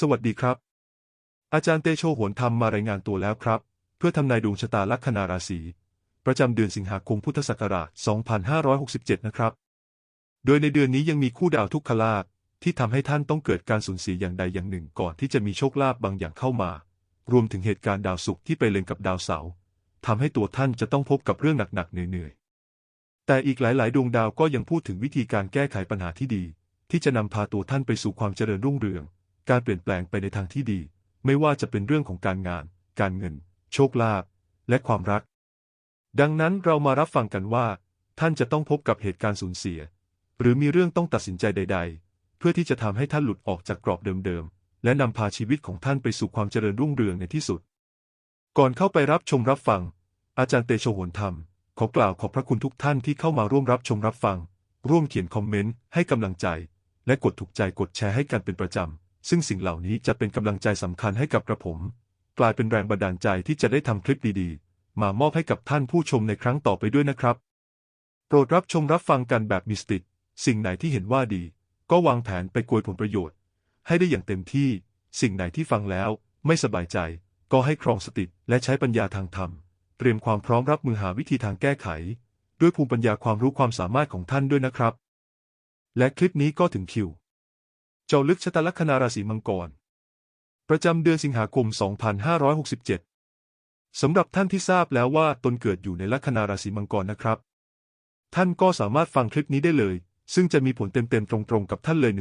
สวัสดีครับ อาจารย์เตโชโหนธรรมมารายงานตัวแล้วครับ เพื่อทำนายดวงชะตาลัคนาราศี ประจำเดือนสิงหาคมพุทธศักราช 2567 นะครับ โดยในเดือนนี้ยังมีคู่ดาวทุกขลาภที่ทำให้ท่านต้องเกิดการสูญเสียอย่างใดอย่างหนึ่งก่อนที่จะมีโชคลาภบางอย่างเข้ามา รวมถึงเหตุการณ์ดาวศุกร์ที่ไปเล็งกับดาวเสาร์ทำให้ตัวท่านจะต้องพบกับเรื่องหนักๆเหนื่อยๆ แต่อีกหลายๆ ดวงดาวก็ยังพูดถึงวิธีการแก้ไขปัญหาที่ดี ที่จะนำพาตัวท่านไปสู่ความเจริญรุ่งเรือง การเปลี่ยนแปลงไปในทางที่ดี ไม่ว่าจะเป็นเรื่องของการงาน การเงิน โชคลาภและความรัก ดังนั้นเรามารับฟังกันว่า ท่านจะต้องพบกับเหตุการณ์สูญเสีย หรือมีเรื่องต้องตัดสินใจใด ๆ เพื่อที่จะทำให้ท่านหลุดออกจากกรอบเดิมๆ และนำพาชีวิตของท่านไปสู่ความเจริญรุ่งเรืองในที่สุด ก่อนเข้าไปรับชมรับฟัง อาจารย์เตโชโหนธรรม ขอกล่าวขอบพระคุณทุกท่านที่เข้ามาร่วมรับชมรับฟัง ร่วมเขียนคอมเมนต์ให้กำลังใจ และกดถูกใจกดแชร์ให้กันเป็นประจำ ซึ่งสิ่งเหล่านี้จะเป็นกำลังใจสำคัญให้กับกระผม กลายเป็นแรงบันดาลใจที่จะได้ทำคลิปดีๆ มามอบให้กับท่านผู้ชมในครั้งต่อไปด้วยนะครับ โปรดรับชมรับฟังกันแบบมีสติสิ่งไหนที่เห็นว่าดี ก็วางแผนไปโกยผลประโยชน์ ให้ได้อย่างเต็มที่ สิ่งไหนที่ฟังแล้ว ไม่สบายใจ ก็ให้ครองสติและใช้ปัญญาทางธรรม เตรียมความพร้อมรับมือหาวิธีทางแก้ไข ด้วยภูมิปัญญาความรู้ความสามารถของท่านด้วยนะครับ และคลิปนี้ก็ถึงคิว จ้าลึกชะตาลัคนาราศีมังกร ประจำเดือนสิงหาคม 2567 สำหรับท่านที่ทราบแล้วว่าตนเกิดอยู่ในลัคนาราศีมังกรนะครับ ท่านก็สามารถฟังคลิปนี้ได้เลย ซึ่งจะมีผลเต็มๆตรงๆกับท่านเลย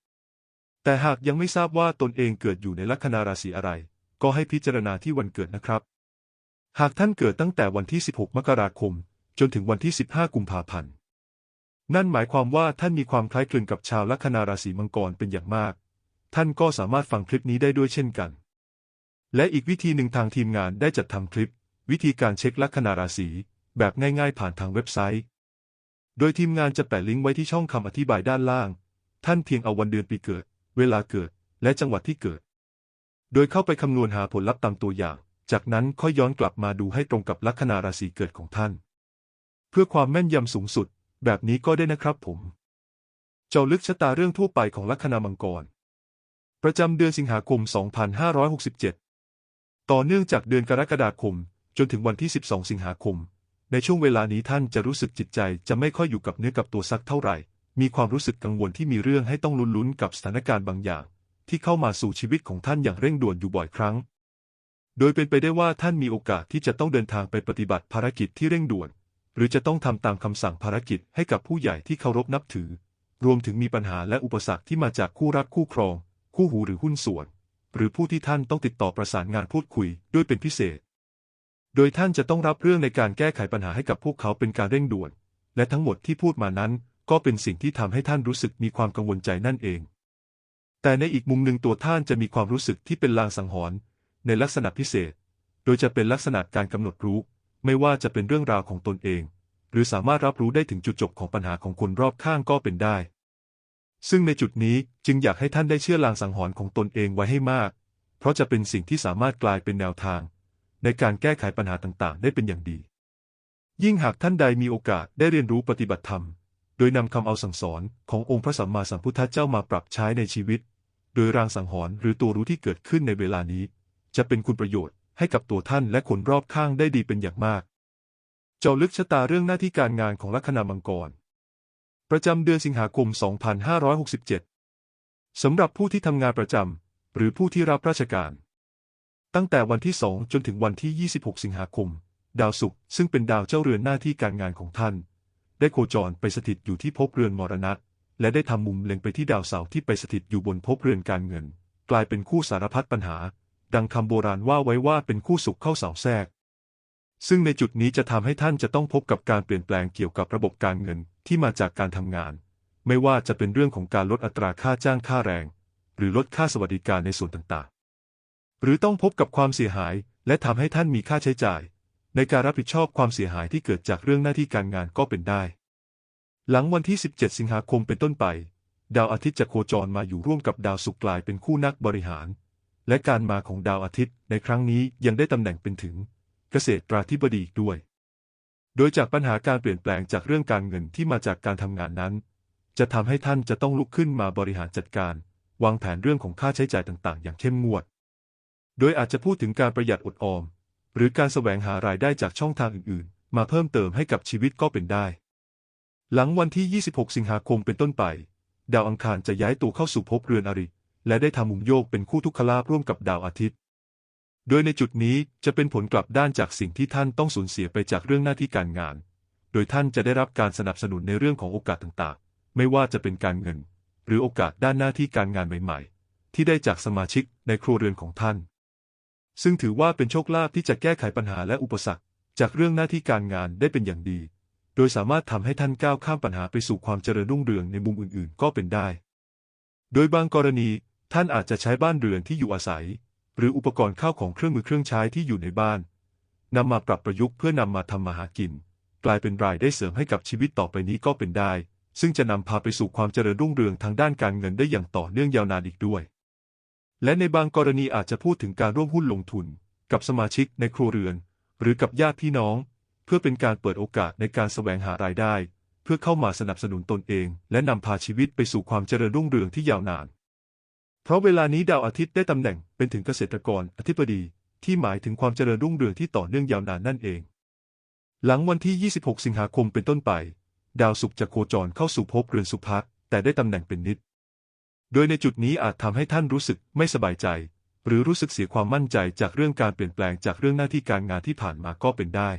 100%แต่หากยังไม่ทราบว่าตนเองเกิดอยู่ในลัคนาราศีอะไร ก็ให้พิจารณาที่วันเกิดนะครับ หากท่านเกิดตั้งแต่วันที่ 16 มกราคม จนถึงวันที่ 15 กุมภาพันธ์ นั่นหมายความว่าท่านมีความคล้ายคลึงกับชาวลัคนาราศีมังกรเป็นอย่างมาก ท่านก็สามารถฟังคลิปนี้ได้ด้วยเช่นกัน และอีกวิธีหนึ่งทางทีมงานได้จัดทำคลิป วิธีการเช็คลัคนาราศีแบบง่ายๆ ผ่านทางเว็บไซต์ โดยทีมงานจะแปะลิงก์ไว้ที่ช่องคำอธิบายด้านล่าง ท่านเพียงเอาวันเดือนปีเกิด เวลาเกิด และจังหวัดที่เกิด โดยเข้าไปคำนวณหาผลลัพธ์ตามตัวอย่าง จากนั้นค่อยย้อนกลับมาดูให้ตรงกับลัคนาราศีเกิดของท่าน เพื่อความแม่นยำสูงสุด แบบนี้ก็ได้นะครับผม เจ้าลึกชะตาเรื่องทั่วไปของลัคนามังกร ประจำเดือนสิงหาคม 2567 ต่อเนื่องจากเดือนกรกฎาคม จนถึงวันที่ 12 สิงหาคม ในช่วงเวลานี้ท่านจะรู้สึกจิตใจจะไม่ค่อยอยู่กับเนื้อกับตัวสักเท่าไหร่ มีความรู้สึกกังวลที่มีเรื่องให้ต้องลุ้นๆกับสถานการณ์บางอย่าง ที่เข้ามาสู่ชีวิตของท่านอย่างเร่งด่วนอยู่บ่อยครั้ง โดยเป็นไปได้ว่าท่านมีโอกาสที่จะต้องเดินทางไปปฏิบัติภารกิจที่เร่งด่วน หรือจะต้องทำตามคำสั่งภารกิจให้กับผู้ใหญ่ที่เคารพนับถือ รวมถึงมีปัญหาและอุปสรรคที่มาจากคู่รักคู่ครอง คู่หูหรือหุ้นส่วน หรือผู้ที่ท่านต้องติดต่อประสานงานพูดคุยด้วยเป็นพิเศษ โดยท่านจะต้องรับเรื่องในการแก้ไขปัญหาให้กับพวกเขาเป็นการเร่งด่วน และทั้งหมดที่พูดมานั้น ก็เป็นสิ่งที่ทำให้ท่านรู้สึกมีความกังวลใจนั่นเอง แต่ในอีกมุมหนึ่งตัวท่านจะมีความรู้สึกที่เป็นลางสังหรณ์ในลักษณะพิเศษ โดยจะเป็นลักษณะการกำหนดรู้ ไม่ว่าจะเป็นเรื่องราวของตนเอง หรือสามารถรับรู้ได้ถึงจุดจบของปัญหาของคนรอบข้างก็เป็นได้ ซึ่งในจุดนี้จึงอยากให้ท่านได้เชื่อลางสังหรณ์ของตนเองไว้ให้มาก เพราะจะเป็นสิ่งที่สามารถกลายเป็นแนวทาง ในการแก้ไขปัญหาต่างๆ ได้เป็นอย่างดี ยิ่งหากท่านใดมีโอกาสได้เรียนรู้ปฏิบัติธรรม โดยนำคำเอาสั่งสอนขององค์พระสัมมาสัมพุทธเจ้ามาปรับใช้ในชีวิต โดยรางสังหรณ์หรือตัวรู้ที่เกิดขึ้นในเวลานี้ จะเป็นคุณประโยชน์ ให้กับตัวท่านและคนรอบข้างได้ดีเป็นอย่างมาก เจ้าลึกชะตาเรื่องหน้าที่การงานของลัคนามังกร ประจำเดือนสิงหาคม 2567 สำหรับผู้ที่ทำงานประจำหรือผู้ที่รับราชการ ตั้งแต่วันที่ 2 จนถึงวันที่ 26 สิงหาคม ดาวศุกร์ซึ่งเป็นดาวเจ้าเรือนหน้าที่การงานของท่าน ได้โคจรไปสถิตอยู่ที่ภพเรือนมรณะและได้ทำมุมเล็งไปที่ดาวเสาร์ที่ไปสถิตอยู่บนภพเรือนการเงิน กลายเป็นคู่สารพัดปัญหา ดังคำโบราณว่าไว้ว่าเป็นคู่สุขเข้าเสาแทรก ซึ่งในจุดนี้จะทำให้ท่านจะต้องพบกับการเปลี่ยนแปลงเกี่ยวกับระบบการเงินที่มาจากการทำงาน ไม่ว่าจะเป็นเรื่องของการลดอัตราค่าจ้างค่าแรง หรือลดค่าสวัสดิการในส่วนต่างๆ หรือต้องพบกับความเสียหาย และทำให้ท่านมีค่าใช้จ่าย ในการรับผิดชอบความเสียหายที่เกิดจากเรื่องหน้าที่การงานก็เป็นได้ หลังวันที่ 17 สิงหาคมเป็นต้นไป ดาวอาทิตย์จะโคจรมาอยู่ร่วมกับดาวศุกร์กลายเป็นคู่นักบริหาร และการมาของดาวอาทิตย์ในครั้งนี้ยังได้ตำแหน่งเป็นถึง เกษตรราธิบดีอีกด้วย โดยจากปัญหาการเปลี่ยนแปลงจากเรื่องการเงินที่มาจากการทำงานนั้น จะทำให้ท่านจะต้องลุกขึ้นมาบริหารจัดการ วางแผนเรื่องของค่าใช้จ่ายต่างๆ อย่างเข้มงวด โดยอาจจะพูดถึงการประหยัดอดออม หรือการแสวงหารายได้จากช่องทางอื่นๆ มาเพิ่มเติมให้กับชีวิตก็เป็นได้ หลังวันที่ 26 สิงหาคมเป็นต้นไป ดาวอังคารจะย้ายตัวเข้าสู่ภพเรือนอริ และได้ทำมุมโยกเป็นคู่ทุกขลาภร่วมกับดาวอาทิตย์ โดยในจุดนี้จะเป็นผลกลับด้านจากสิ่งที่ท่านต้องสูญเสียไปจากเรื่องหน้าที่การงาน โดยท่านจะได้รับการสนับสนุนในเรื่องของโอกาสต่างๆ ไม่ว่าจะเป็นการเงิน หรือโอกาสด้านหน้าที่การงานใหม่ๆ ที่ได้จากสมาชิกในครัวเรือนของท่าน ซึ่งถือว่าเป็นโชคลาภที่จะแก้ไขปัญหาและอุปสรรค จากเรื่องหน้าที่การงานได้เป็นอย่างดี โดยสามารถทำให้ท่านก้าวข้ามปัญหาไปสู่ความเจริญรุ่งเรืองในมุมอื่นๆ ก็เป็นได้ โดยบางกรณี ท่านอาจจะใช้บ้านเรือนที่อยู่อาศัย หรืออุปกรณ์ข้าวของเครื่องมือเครื่องใช้ที่อยู่ในบ้านนำมาปรับประยุกต์เพื่อนำมาทำมาหากิน กลายเป็นรายได้เสริมให้กับชีวิตต่อไปนี้ก็เป็นได้ ซึ่งจะนำพาไปสู่ความเจริญรุ่งเรืองทางด้านการเงินได้อย่างต่อเนื่องยาวนานอีกด้วย และในบางกรณีอาจจะพูดถึงการร่วมหุ้นลงทุน กับสมาชิกในครัวเรือน หรือกับญาติพี่น้อง เพื่อเป็นการเปิดโอกาสในการแสวงหารายได้ เพื่อเข้ามาสนับสนุนตนเอง และนำพาชีวิตไปสู่ความเจริญรุ่งเรืองที่ยาวนาน เพราะเวลานี้ดาวอาทิตย์ได้ตำแหน่งเป็นถึงเกษตรกรอธิบดีที่หมายถึงความเจริญรุ่งเรืองที่ต่อเนื่องยาวนานนั่นเอง หลังวันที่ 26 สิงหาคมเป็นต้นไป ดาวศุกร์จะโคจรเข้าสู่ภพเรือนสุภะแต่ได้ตำแหน่งเป็นนิด โดยในจุดนี้อาจทำให้ท่านรู้สึกไม่สบายใจ หรือรู้สึกเสียความมั่นใจจากเรื่องการเปลี่ยนแปลงจากเรื่องหน้าที่การงานที่ผ่านมาก็เป็นได้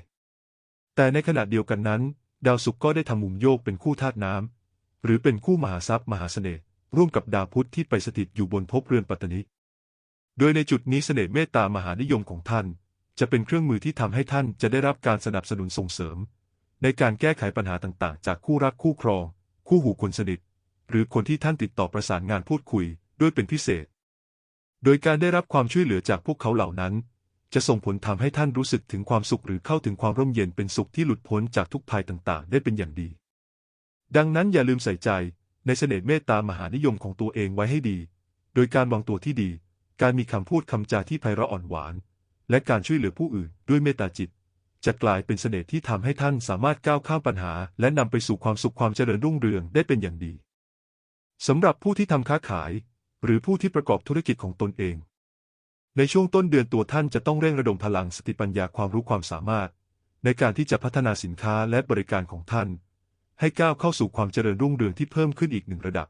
แต่ในขณะเดียวกันนั้น ดาวศุกร์ก็ได้ทำมุมโยกเป็นคู่ธาตุน้ำหรือเป็นคู่มหาทรัพย์มหาเสน่ห์ ร่วมกับดาวพุธที่ไปสถิตอยู่บนภพเรือนปัตตนิโดยในจุดนี้เสน่ห์เมตตามหานิยมของท่าน จะเป็นเครื่องมือที่ทำให้ท่านจะได้รับการสนับสนุนส่งเสริม ในการแก้ไขปัญหาต่างๆ จากคู่รักคู่ครอง คู่หูคนสนิท หรือคนที่ท่านติดต่อประสานงานพูดคุยด้วยเป็นพิเศษ โดยการได้รับความช่วยเหลือจากพวกเขาเหล่านั้น จะส่งผลทำให้ท่านรู้สึกถึงความสุขหรือเข้าถึงความร่มเย็นเป็นสุขที่หลุดพ้นจากทุกภัยต่างๆ ได้เป็นอย่างดี ดังนั้นอย่าลืมใส่ใจ ในเสน่ห์เมตตามหานิยมของตัวเองไว้ให้ดี โดยการวางตัวที่ดี การมีคำพูดคำจาที่ไพเราะอ่อนหวาน และการช่วยเหลือผู้อื่นด้วยเมตตาจิต จะกลายเป็นเสน่ห์ที่ทำให้ท่านสามารถก้าวข้ามปัญหา และนำไปสู่ความสุขความเจริญรุ่งเรืองได้เป็นอย่างดีสำหรับผู้ที่ทำค้าขาย หรือผู้ที่ประกอบธุรกิจของตนเอง ในช่วงต้นเดือนตัวท่านจะต้องเร่งระดมพลังสติปัญญาความรู้ความสามารถ ในการที่จะพัฒนาสินค้าและบริการของท่าน ให้ก้าวเข้าสู่ความเจริญรุ่งเรืองที่เพิ่มขึ้นอีกหนึ่งระดับ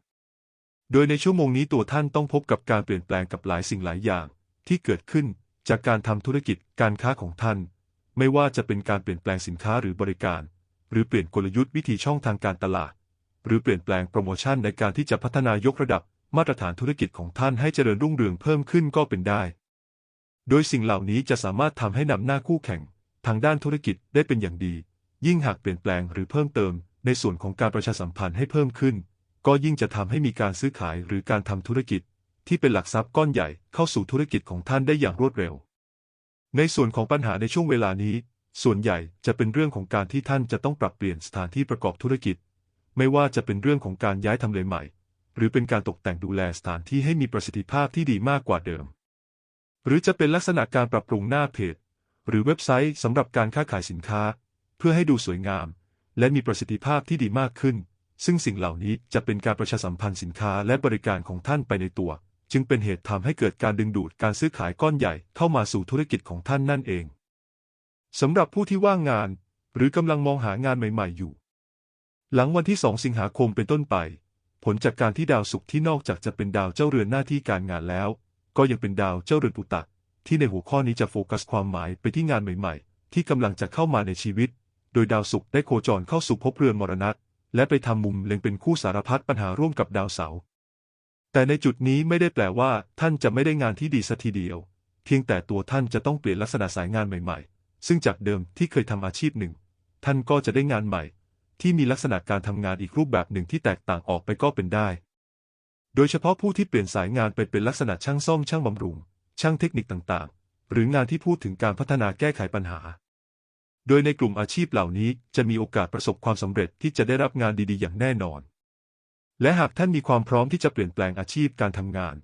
โดยในชั่วโมงนี้ตัวท่านต้องพบกับการเปลี่ยนแปลงกับหลายสิ่งหลายอย่าง ที่เกิดขึ้นจากการทำธุรกิจการค้าของท่าน ไม่ว่าจะเป็นการเปลี่ยนแปลงสินค้าหรือบริการ หรือเปลี่ยนกลยุทธ์วิธีช่องทางการตลาด หรือเปลี่ยนแปลงโปรโมชั่นในการที่จะพัฒนายกระดับมาตรฐานธุรกิจของท่านให้เจริญรุ่งเรืองเพิ่มขึ้นก็เป็นได้ โดยสิ่งเหล่านี้จะสามารถทำให้นำหน้าคู่แข่ง ทางด้านธุรกิจได้เป็นอย่างดี ยิ่งหากเปลี่ยนแปลงหรือเพิ่มเติม ในส่วนของการประชาสัมพันธ์ให้เพิ่มขึ้น ก็ยิ่งจะทำให้มีการซื้อขายหรือการทำธุรกิจ ที่เป็นหลักทรัพย์ก้อนใหญ่เข้าสู่ธุรกิจของท่านได้อย่างรวดเร็ว ในส่วนของปัญหาในช่วงเวลานี้ ส่วนใหญ่จะเป็นเรื่องของการที่ท่านจะต้องปรับเปลี่ยนสถานที่ประกอบธุรกิจ ไม่ว่าจะเป็นเรื่องของการย้ายทำเลใหม่ หรือเป็นการตกแต่งดูแลสถานที่ให้มีประสิทธิภาพที่ดีมากกว่าเดิม หรือจะเป็นลักษณะการปรับปรุงหน้าเพจ หรือเว็บไซต์สำหรับการค้าขายสินค้า เพื่อให้ดูสวยงาม และมีประสิทธิภาพที่ดีมากขึ้น ซึ่งสิ่งเหล่านี้จะเป็นการประชาสัมพันธ์สินค้าและบริการของท่านไปในตัว จึงเป็นเหตุทำให้เกิดการดึงดูดการซื้อขายก้อนใหญ่เข้ามาสู่ธุรกิจของท่านนั่นเองสำหรับผู้ที่ว่างงาน หรือกำลังมองหางานใหม่ๆอยู่ หลังวันที่ 2 สิงหาคมเป็นต้นไป ผลจากการที่ดาวศุกร์ที่นอกจากจะเป็นดาวเจ้าเรือนหน้าที่การงานแล้ว ก็ยังเป็นดาวเจ้าเรือนปุตตะที่ในหัวข้อนี้จะโฟกัสความหมายไปที่งานใหม่ ๆ ที่กำลังจะเข้ามาในชีวิต ดยดาวศุกร์ได้โคจรเข้าสู่ภพเรือนมรณะและไปทำมุมเล็งเป็นคู่สารพัดปัญหาร่วมกับดาวเสาร์แต่ในจุดนี้ไม่ได้แปลว่า ท่านจะไม่ได้งานที่ดีสัทีเดียว เพียงแต่ตัวท่านจะต้องเปลี่ยนลักษณะสายงานใหม่ๆ ซึ่งจากเดิมที่เคยทำอาชีพหนึ่ง ท่านก็จะได้งานใหม่ ที่มีลักษณะการทำงานอีกรูปแบบหนึ่งที่แตกต่างออกไปก็เป็นได้ โดยเฉพาะผู้ที่เปลี่ยนสายงานไปเป็นลักษณะช่างซ่อมช่างบำรุง ช่างเทคนิคต่างๆ หรืองานที่พูดถึงการพัฒนาแก้ไขปัญหา โดยในกลุ่มอาชีพเหล่านี้จะมีโอกาสประสบความสำเร็จที่จะได้รับงานดีๆ อย่างแน่นอน และหากท่านมีความพร้อมที่จะเปลี่ยนแปลงอาชีพการทำงาน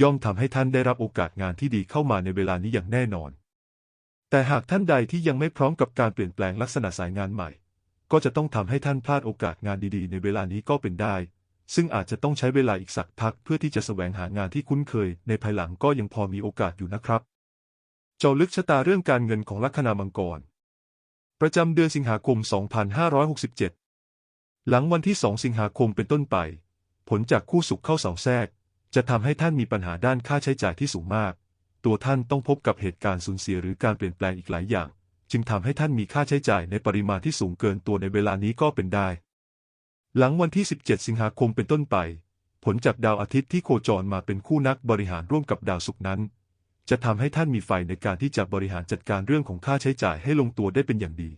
ย่อมทำให้ท่านได้รับโอกาสงานที่ดีเข้ามาในเวลานี้อย่างแน่นอน แต่หากท่านใดที่ยังไม่พร้อมกับการเปลี่ยนแปลงลักษณะสายงานใหม่ ก็จะต้องทำให้ท่านพลาดโอกาสงานดีๆ ในเวลานี้ก็เป็นได้ ซึ่งอาจจะต้องใช้เวลาอีกสักพักเพื่อที่จะแสวงหางานที่คุ้นเคย ในภายหลังก็ยังพอมีโอกาสอยู่นะครับ เจาะลึกชะตาเรื่องการเงินของลัคนามังกร ประจำเดือนสิงหาคม 2567 หลังวันที่ 2 สิงหาคมเป็นต้นไป ผลจากคู่สุขเข้าเสาแทรก จะทำให้ท่านมีปัญหาด้านค่าใช้จ่ายที่สูงมาก ตัวท่านต้องพบกับเหตุการณ์สูญเสียหรือการเปลี่ยนแปลงอีกหลายอย่าง จึงทำให้ท่านมีค่าใช้จ่ายในปริมาณที่สูงเกินตัวในเวลานี้ก็เป็นได้ หลังวันที่ 17 สิงหาคมเป็นต้นไป ผลจากดาวอาทิตย์ที่โคจรมาเป็นคู่นักบริหารร่วมกับดาวศุกร์นั้น จะทำให้ท่านมีไฟในการที่จะบริหารจัดการเรื่องของค่าใช้จ่ายให้ลงตัวได้เป็นอย่างดี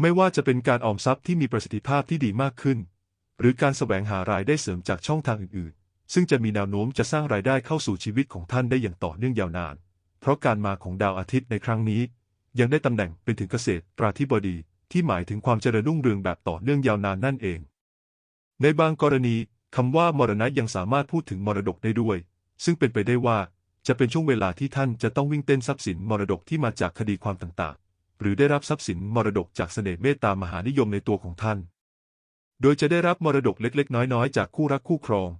ไม่ว่าจะเป็นการออมทรัพย์ที่มีประสิทธิภาพที่ดีมากขึ้น หรือการแสวงหารายได้เสริมจากช่องทางอื่นๆ ซึ่งจะมีแนวโน้มจะสร้างรายได้เข้าสู่ชีวิตของท่านได้อย่างต่อเนื่องยาวนาน เพราะการมาของดาวอาทิตย์ในครั้งนี้ ยังได้ตำแหน่งเป็นถึงเกษตรปราธิบดีที่หมายถึงความเจริญรุ่งเรืองแบบต่อเนื่องยาวนานนั่นเอง ในบางกรณีคำว่ามรณะยังสามารถพูดถึงมรดกได้ด้วย ซึ่งเป็นไปได้ว่า จะเป็นช่วงเวลาที่ท่านจะต้องวิ่งเต้นทรัพย์สินมรดกที่มาจากคดีความต่างๆ หรือได้รับทรัพย์สินมรดกจากเสน่ห์เมตตามหานิยมในตัวของท่าน โดยจะได้รับมรดกเล็กๆ น้อยๆ จากคู่รักคู่ครอง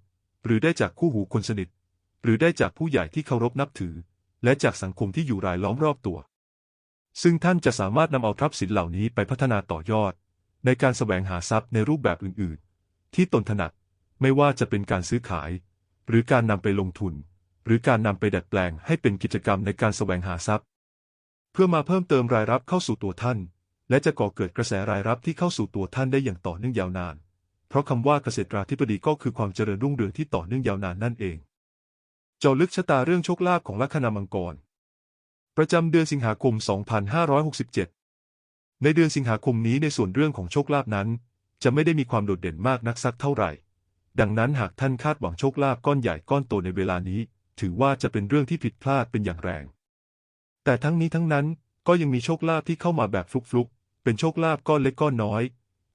หรือได้จากคู่หูคนสนิท หรือได้จากผู้ใหญ่ที่เคารพนับถือ และจากสังคมที่อยู่รายล้อมรอบตัว ซึ่งท่านจะสามารถนำเอาทรัพย์สินเหล่านี้ไปพัฒนาต่อยอด ในการแสวงหาทรัพย์ในรูปแบบอื่นๆ ที่ตนถนัด ไม่ว่าจะเป็นการซื้อขาย หรือการนำไปลงทุน หรือการนำไปดัดแปลงให้เป็นกิจกรรมในการแสวงหาทรัพย์ เพื่อมาเพิ่มเติมรายรับเข้าสู่ตัวท่าน และจะก่อเกิดกระแสรายรับที่เข้าสู่ตัวท่านได้อย่างต่อเนื่องยาวนาน เพราะคำว่าเกษตราธิบดีก็คือความเจริญรุ่งเรืองที่ต่อเนื่องยาวนานนั่นเองเจาะลึกชะตาเรื่องโชคลาภของลัคนามังกร ประจำเดือนสิงหาคม 2567 ในเดือนสิงหาคมนี้ในส่วนเรื่องของโชคลาภนั้น จะไม่ได้มีความโดดเด่นมากนักสักเท่าไหร่ ดังนั้นหากท่านคาดหวังโชคลาภก้อนใหญ่ก้อนโตในเวลานี้ ถือว่าจะเป็นเรื่องที่ผิดพลาดเป็นอย่างแรง แต่ทั้งนี้ทั้งนั้นก็ยังมีโชคลาภที่เข้ามาแบบฟลุกๆ เป็นโชคลาภก้อนเล็กก้อนน้อย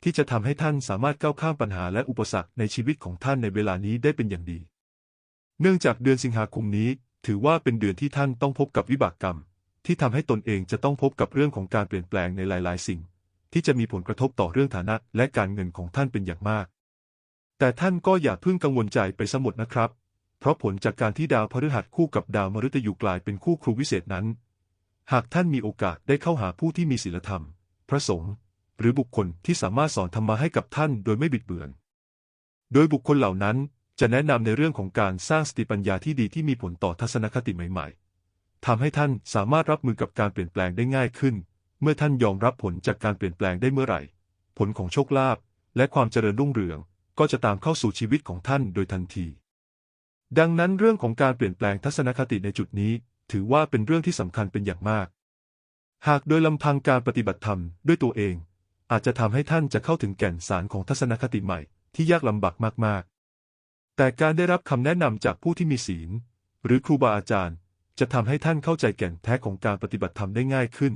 ที่จะทำให้ท่านสามารถก้าวข้ามปัญหาและอุปสรรคในชีวิตของท่านในเวลานี้ได้เป็นอย่างดี เนื่องจากเดือนสิงหาคมนี้ ถือว่าเป็นเดือนที่ท่านต้องพบกับวิบากกรรม ที่ทำให้ตนเองจะต้องพบกับเรื่องของการเปลี่ยนแปลงในหลาย ๆ สิ่ง ที่จะมีผลกระทบต่อเรื่องฐานะและการเงินของท่านเป็นอย่างมาก แต่ท่านก็อย่าเพิ่งกังวลใจไปสมดนะครับ เพราะผลจากการที่ดาวพฤหัสคู่กับดาวมฤตยูกลายเป็นคู่ครูวิเศษนั้น หากท่านมีโอกาสได้เข้าหาผู้ที่มีศีลธรรม พระสงฆ์หรือบุคคลที่สามารถสอนธรรมะให้กับท่านโดยไม่บิดเบือน โดยบุคคลเหล่านั้นจะแนะนำในเรื่องของการสร้างสติปัญญาที่ดีที่มีผลต่อทัศนคติใหม่ ๆทำให้ท่านสามารถรับมือกับการเปลี่ยนแปลงได้ง่ายขึ้น เมื่อท่านยอมรับผลจากการเปลี่ยนแปลงได้เมื่อไหร่ ผลของโชคลาภและความเจริญรุ่งเรืองก็จะตามเข้าสู่ชีวิตของท่านโดยทันที ดังนั้นเรื่องของการเปลี่ยนแปลงทัศนคติในจุดนี้ ถือว่าเป็นเรื่องที่สำคัญเป็นอย่างมาก หากโดยลำพังการปฏิบัติธรรมด้วยตัวเอง อาจจะทำให้ท่านจะเข้าถึงแก่นสารของทัศนคติใหม่ที่ยากลำบากมากๆ แต่การได้รับคำแนะนำจากผู้ที่มีศีล หรือครูบาอาจารย์ จะทำให้ท่านเข้าใจแก่นแท้ของการปฏิบัติธรรมได้ง่ายขึ้น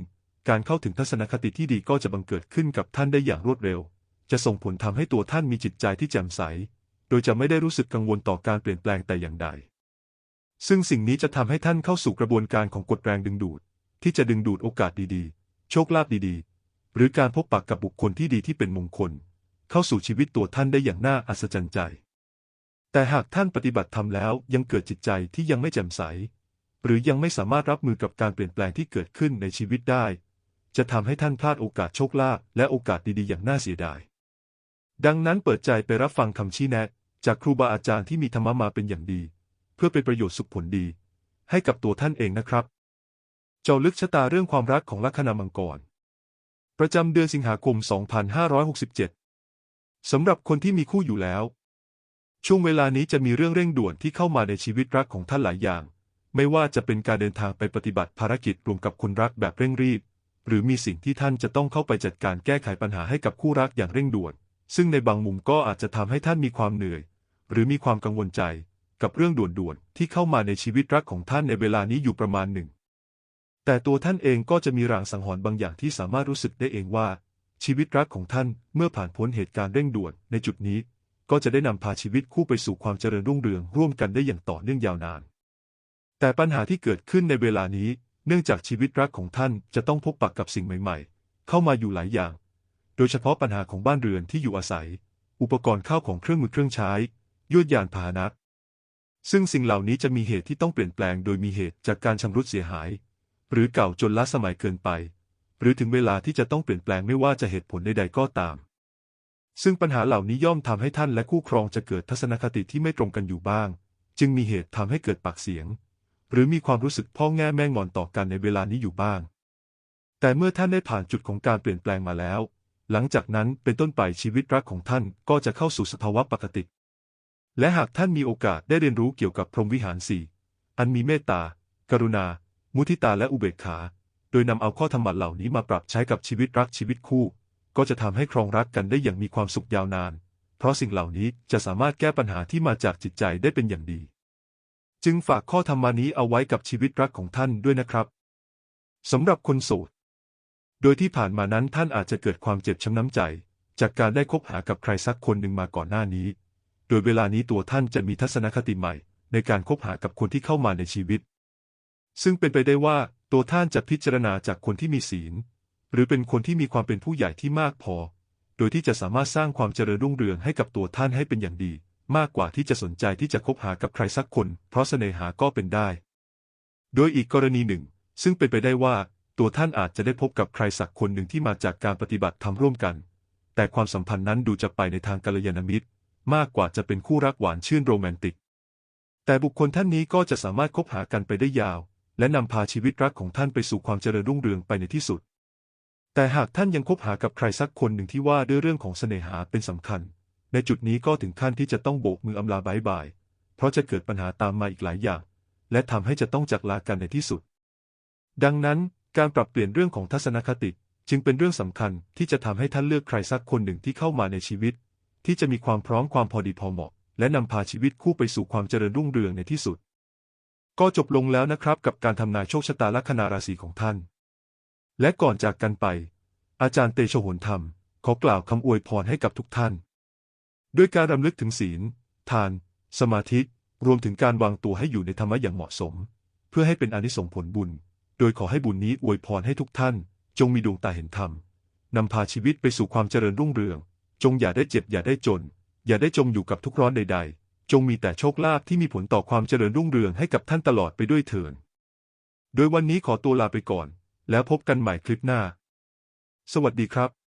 การเข้าถึงทัศนคติที่ดีก็จะบังเกิดขึ้นกับท่านได้อย่างรวดเร็ว จะส่งผลทำให้ตัวท่านมีจิตใจที่แจ่มใส โดยจะไม่ได้รู้สึกกังวลต่อการเปลี่ยนแปลงแต่อย่างใด ซึ่งสิ่งนี้จะทำให้ท่านเข้าสู่กระบวนการของกฎแรงดึงดูด ที่จะดึงดูดโอกาสดีๆ โชคลาภดีๆ หรือการพบปะกกับบุคคลที่ดีที่เป็นมงคล เข้าสู่ชีวิตตัวท่านได้อย่างน่าอัศจรรย์ใจ แต่หากท่านปฏิบัติธรรมแล้วยังเกิดจิตใจที่ยังไม่แจ่มใส หรือยังไม่สามารถรับมือกับการเปลี่ยนแปลงที่เกิดขึ้นในชีวิตได้ จะทำให้ท่านพลาดโอกาสโชคลาภและโอกาสดีๆ อย่างน่าเสียดาย ดังนั้นเปิดใจไปรับฟังคำชี้แนะ จากครูบาอาจารย์ที่มีธรรมะมาเป็นอย่างดี เพื่อเป็นประโยชน์สุขผลดี ให้กับตัวท่านเองนะครับ เจาะลึกชะตาเรื่องความรักของลัคนามังกร ประจำเดือนสิงหาคม 2567 สำหรับคนที่มีคู่อยู่แล้ว ช่วงเวลานี้จะมีเรื่องเร่งด่วนที่เข้ามาในชีวิตรักของท่านหลายอย่าง ไม่ว่าจะเป็นการเดินทางไปปฏิบัติภารกิจรวมกับคนรักแบบเร่งรีบ หรือมีสิ่งที่ท่านจะต้องเข้าไปจัดการแก้ไขปัญหาให้กับคู่รักอย่างเร่งด่วน ซึ่งในบางมุมก็อาจจะทำให้ท่านมีความเหนื่อย หรือมีความกังวลใจ กับเรื่องด่วนๆที่เข้ามาในชีวิตรักของท่านในเวลานี้อยู่ประมาณหนึ่ง แต่ตัวท่านเองก็จะมีรางสังหรณ์บางอย่างที่สามารถรู้สึกได้เองว่า ชีวิตรักของท่านเมื่อผ่านพ้นเหตุการณ์เร่งด่วนในจุดนี้ ก็จะได้นำพาชีวิตคู่ไปสู่ความเจริญรุ่งเรืองร่วมกันได้อย่างต่อเนื่องยาวนาน แต่ปัญหาที่เกิดขึ้นในเวลานี้ เนื่องจากชีวิตรักของท่านจะต้องพบปะกับสิ่งใหม่ ๆ เข้ามาอยู่หลายอย่าง โดยเฉพาะปัญหาของบ้านเรือนที่อยู่อาศัย อุปกรณ์ข้าวของเครื่องมือเครื่องใช้ ยวดยานพาหนะ ซึ่งสิ่งเหล่านี้จะมีเหตุที่ต้องเปลี่ยนแปลงโดยมีเหตุจากการชำรุดเสียหาย หรือเก่าจนล้าสมัยเกินไป หรือถึงเวลาที่จะต้องเปลี่ยนแปลงไม่ว่าจะเหตุผลใดๆก็ตาม ซึ่งปัญหาเหล่านี้ย่อมทำให้ท่านและคู่ครองจะเกิดทัศนคติที่ไม่ตรงกันอยู่บ้าง จึงมีเหตุทำให้เกิดปากเสียง หรือมีความรู้สึกพ่อแง่แม่งอนต่อกันในเวลานี้อยู่บ้าง แต่เมื่อท่านได้ผ่านจุดของการเปลี่ยนแปลงมาแล้ว หลังจากนั้นเป็นต้นไปชีวิตรักของท่านก็จะเข้าสู่สภาวะปกติ และหากท่านมีโอกาสได้เรียนรู้เกี่ยวกับพรหมวิหารสี่อันมีเมตตา กรุณา มุทิตาและอุเบกขา โดยนำเอาข้อธรรมะเหล่านี้มาปรับใช้กับชีวิตรักชีวิตคู่ ก็จะทำให้ครองรักกันได้อย่างมีความสุขยาวนาน เพราะสิ่งเหล่านี้จะสามารถแก้ปัญหาที่มาจากจิตใจได้เป็นอย่างดี จึงฝากข้อธรรมานี้เอาไว้กับชีวิตรักของท่านด้วยนะครับสำหรับคนโสด โดยที่ผ่านมานั้นท่านอาจจะเกิดความเจ็บช้ำน้ำใจ จากการได้คบหากับใครสักคนหนึ่งมาก่อนหน้านี้ โดยเวลานี้ตัวท่านจะมีทัศนคติใหม่ ในการคบหากับคนที่เข้ามาในชีวิต ซึ่งเป็นไปได้ว่าตัวท่านจะพิจารณาจากคนที่มีศีล หรือเป็นคนที่มีความเป็นผู้ใหญ่ที่มากพอ โดยที่จะสามารถสร้างความเจริญรุ่งเรืองให้กับตัวท่านให้เป็นอย่างดี มากกว่าที่จะสนใจที่จะคบหากับใครสักคน เพราะเสน่หาก็เป็นได้ โดยอีกกรณีหนึ่ง ซึ่งเป็นไปได้ว่า ตัวท่านอาจจะได้พบกับใครสักคนหนึ่งที่มาจากการปฏิบัติธรรมร่วมกัน แต่ความสัมพันธ์นั้นดูจะไปในทางกัลยาณมิตร มากกว่าจะเป็นคู่รักหวานชื่นโรแมนติก แต่บุคคลท่านนี้ก็จะสามารถคบหากันไปได้ยาว และนำพาชีวิตรักของท่านไปสู่ความเจริญรุ่งเรืองไปในที่สุด แต่หากท่านยังคบหากับใครสักคนหนึ่งที่ว่าด้วยเรื่องของเสน่หาเป็นสำคัญ ในจุดนี้ก็ถึงขั้นที่จะต้องโบกมืออำลาบายบาย เพราะจะเกิดปัญหาตามมาอีกหลายอย่าง และทำให้จะต้องจากลากันในที่สุด ดังนั้น การปรับเปลี่ยนเรื่องของทัศนคติ จึงเป็นเรื่องสำคัญที่จะทำให้ท่านเลือกใครสักคนหนึ่งที่เข้ามาในชีวิต ที่จะมีความพร้อมความพอดีพอเหมาะ และนำพาชีวิตคู่ไปสู่ความเจริญรุ่งเรืองในที่สุด ก็จบลงแล้วนะครับกับการทำนายโชคชะตาลัคนาราศีของท่าน และก่อนจากกันไป อาจารย์เตโชโหนธรรม ขอกล่าวคำอวยพรให้กับทุกท่าน ด้วยการรำลึกถึงศีล ทาน สมาธิรวมถึงการวางตัวให้อยู่ในธรรมะอย่างเหมาะสม เพื่อให้เป็นอนิสงผลบุญ โดยขอให้บุญนี้อวยพรให้ทุกท่าน จงมีดวงตาเห็นธรรมนำพาชีวิตไปสู่ความเจริญรุ่งเรือง จงอย่าได้เจ็บอย่าได้จน อย่าได้จมอยู่กับทุกข์ร้อนใด ๆ จงมีแต่โชคลาภที่มีผลต่อความเจริญรุ่งเรืองให้กับท่านตลอดไปด้วยเถิดโดยวันนี้ขอตัวลาไปก่อน แล้วพบกันใหม่คลิปหน้า สวัสดีครับ